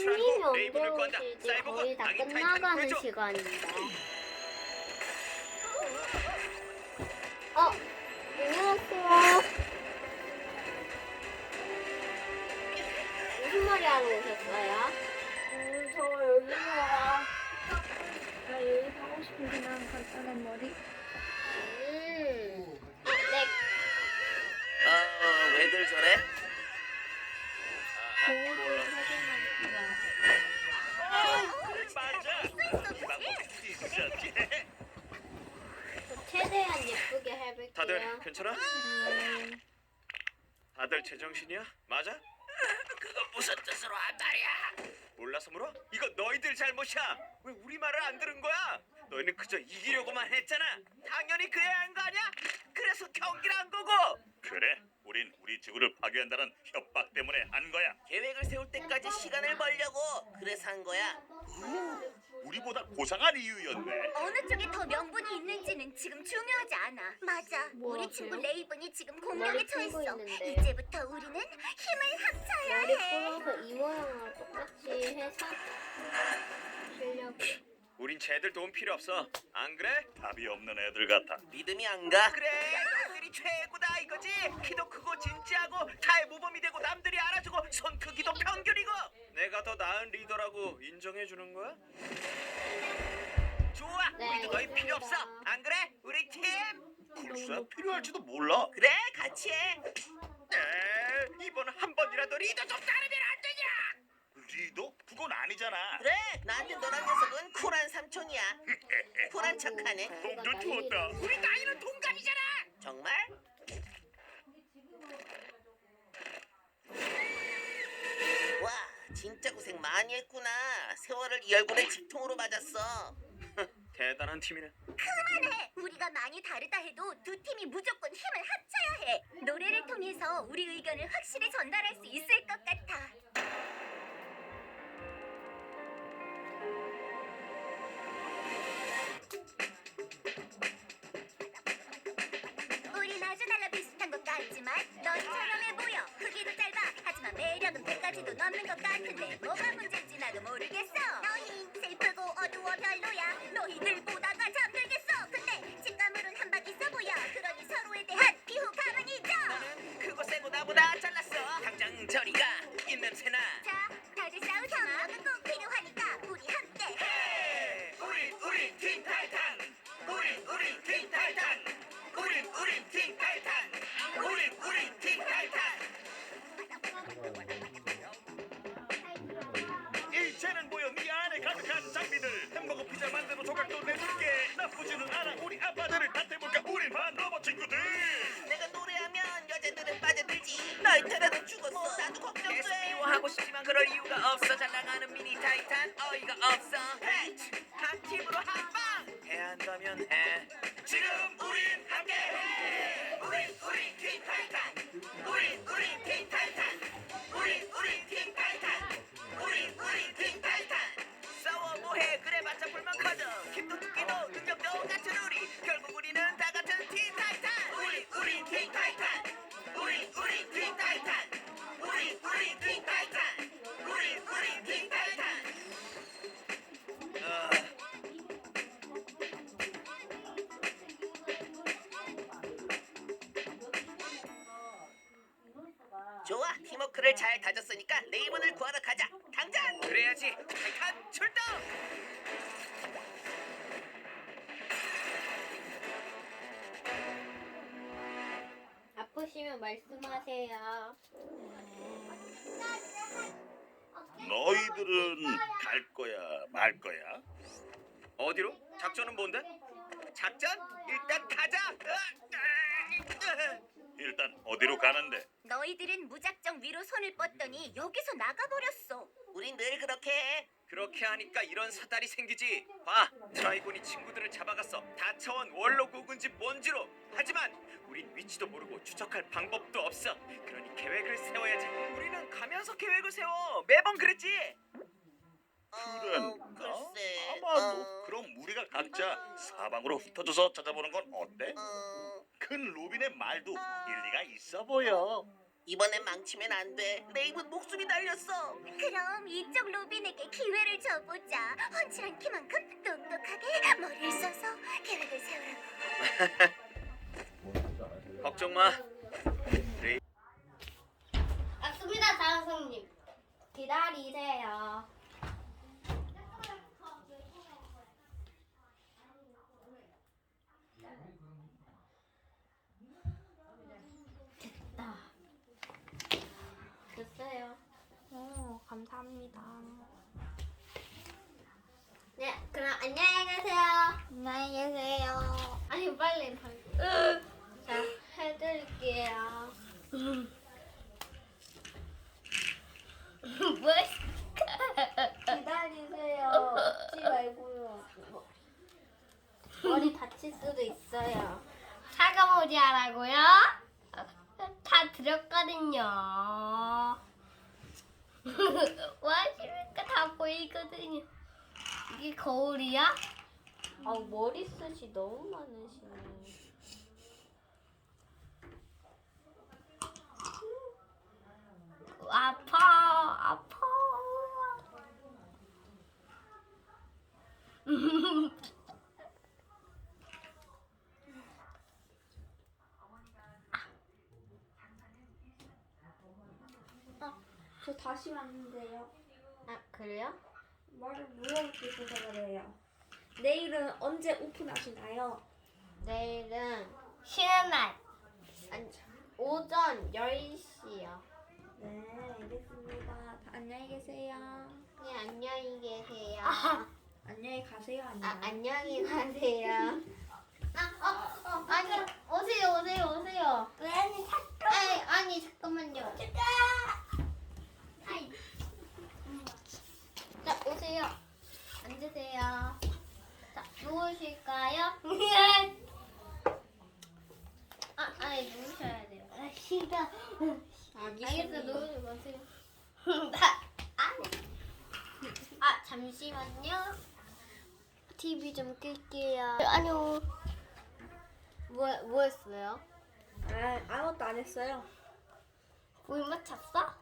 손님이 언제. 오실지 거의 다 끝나가는. 시간입니다. 어, 안녕하세요. 무슨 말이 하러 오셨어요? 음, 저 여기서 와. 나 여기 하고 싶은 그냥 간단한 머리. 음, 네, 어, 왜들 저래? 거울을 사진만 맞아. 이 방법이 있었지. 저 최대한 예쁘게 해볼게요. 다들 괜찮아? 음, 다들 제정신이야? 맞아? 그건 무슨 뜻으로 한 말이야? 몰라서 물어? 이거 너희들 잘못이야. 왜 우리 말을 안 들은 거야? 너희는 그저 이기려고만 했잖아. 당연히 그래야 한거 아니야? 그래서 경기를 한 거고. 그래, 우린 우리 지구를 파괴한다는 협박 때문에 한 거야. 계획을 세울 때까지 시간을 벌려고 그래서 한 거야. 우리보다 고상한 이유였네. 어느 쪽에 더 명분이 있는지는 지금 중요하지 않아. 맞아. 뭐 우리 친구 하세요? 레이븐이 지금 공격에 머리 풀고 처했어. 있는데. 이제부터 우리는 힘을 합쳐야 머리 해. 풀어서 이 모양으로 똑같이 해서 실력. 우린 쟤들 도움 필요 없어. 안 그래? 답이 없는 애들 같아. 믿음이 안 가? 그래, 너희들이 최고다 이거지. 키도 크고 진지하고 타의 모범이 되고 남들이 알아주고 손 크기도 평균이고. 내가 더 나은 리더라고 인정해 주는 거야? 좋아, 네, 우리도 너희 필요 없어. 안 그래? 우리 팀. 글쎄, 필요할지도 몰라. 그래 같이 해. 에, 이번 한 번이라도 리더 좀 따르면 안 되냐? 리더? 그건 아니잖아. 그래 나한테 너란 녀석은 쿨한 삼촌이야. 쿨한 척하네. 놈들 추웠다. 우리 나이는 동갑이잖아. 정말? 와 진짜 고생 많이 했구나. 세월을 이 얼굴에 직통으로 맞았어. 대단한 팀이네. 그만해. 우리가 많이 다르다 해도 두 팀이 무조건 힘을 합쳐야 해. 노래를 통해서 우리 의견을 확실히 전달할 수 있을 것 같아. 우린 아주 달라 비슷한 것 같지만 넌 저렴해 보여. 크기도 짧아. 하지만 매력은 배까지도 넘는 것 같은데 뭐가 문제인지 나도 모르겠어. 어두워 별로야. 너희들 보다가 잠들겠어. 근데 직감으론 한방 있어 보여. 그러니 서로에 대한 비호 감은 잊어. 나는 크고 세고 나보다 잘났어. 당장 저리 가 입냄새나. 자, 이유가 없어. 잘 나가는 미니 타이탄 어이가 없어. 헤이, 한 팀으로 한 방. 해야 한다면 해. 지금 우린 함께해. 팀워크를 잘 다졌으니까 레이븐을 구하러 가자. 당장. 그래야지. 타이탄 출동. 아프시면 말씀하세요. 너희들은 갈 거야, 말 거야? 어디로? 작전은 뭔데? 작전? 일단 가자. 일단 어디로 가는데? 너희들은 무작정 위로 손을 뻗더니 여기서 나가버렸어. 우린 늘 그렇게 해. 그렇게 하니까 이런 사달이 생기지. 봐, 트라이곤이 친구들을 잡아갔어. 다차원 원로 국은지 뭔지로. 하지만 우린 위치도 모르고 추적할 방법도 없어. 그러니 계획을 세워야지. 우리는 가면서 계획을 세워. 매번 그랬지. 그런가? 어, 글쎄. 아마도. 어, 그럼 우리가 각자 사방으로 흩어져서 찾아보는 건 어때? 어, 큰 로빈의 말도 일리가 있어 보여. 이번엔 망치면 안 돼. 내 입은 목숨이 달렸어. 그럼 이쪽 로빈에게 기회를 줘보자. 훤칠한 키만큼 똑똑하게 머리를 써서 계획을 세우라고. 걱정 마. 맞습니다, 장성님. 기다리세요. 됐다. 됐어요. 오, 감사합니다. 네, 그럼 안녕히 가세요. 안녕히 계세요. 아니 빨리 빨리. 자 해드릴게요. 뭐? 기다리세요. 웃지 말고요. 머리 다칠 수도 있어요. 사과머리 하라고요? 다 드렸거든요. 뭐 하십니까? 다 보이거든요. 이게 거울이야? 아, 머리숱이 너무 많으시네. 아파, 아파. 저 다시 왔는데요. 아, 그래요? 말을 물어보셔서 그래요. 내일은 언제 오픈하시나요? 내일은 쉬는 날. 아니, 오전 10시요. 네, 알겠습니다. 다 안녕히 계세요. 네, 안녕히 계세요. 안녕히 가세요. 안녕. 아, 안녕히 가세요. 아, 어, 어, 아니, 오세요, 오세요, 오세요. 왜 아니, 잠깐. 아니, 아니, 잠깐만요. 아이. 자, 오세요. 앉으세요. 자, 누우실까요? 아, 아니, 누우셔야 돼요. 아, 싫어. 아기 알겠어, 누우지 마세요. 아, 아, 잠시만요. TV 좀 끌게요. 아니요. 뭐, 뭐 했어요? 아, 아무것도 안 했어요. 물 맞췄어?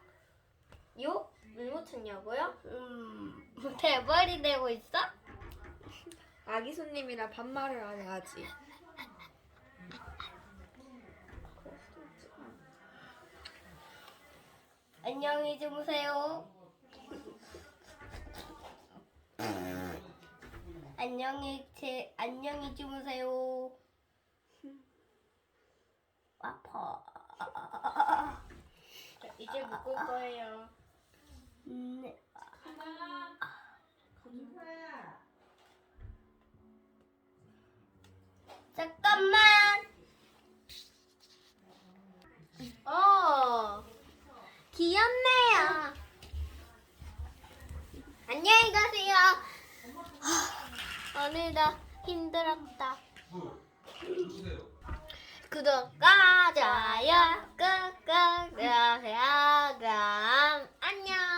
요? 물 맞췄냐고요? 음, 대머리 내고 있어? 아기 손님이라 반말을 안 해야지. 안녕히 주무세요. 안녕히 제 안녕히 주무세요. 아파. 자, 이제 묶을 거예요. 안녕히 가세요. 아, 오늘도 힘들었다. 구독과 좋아요 꾹꾹 눌러주세요. 그럼 안녕.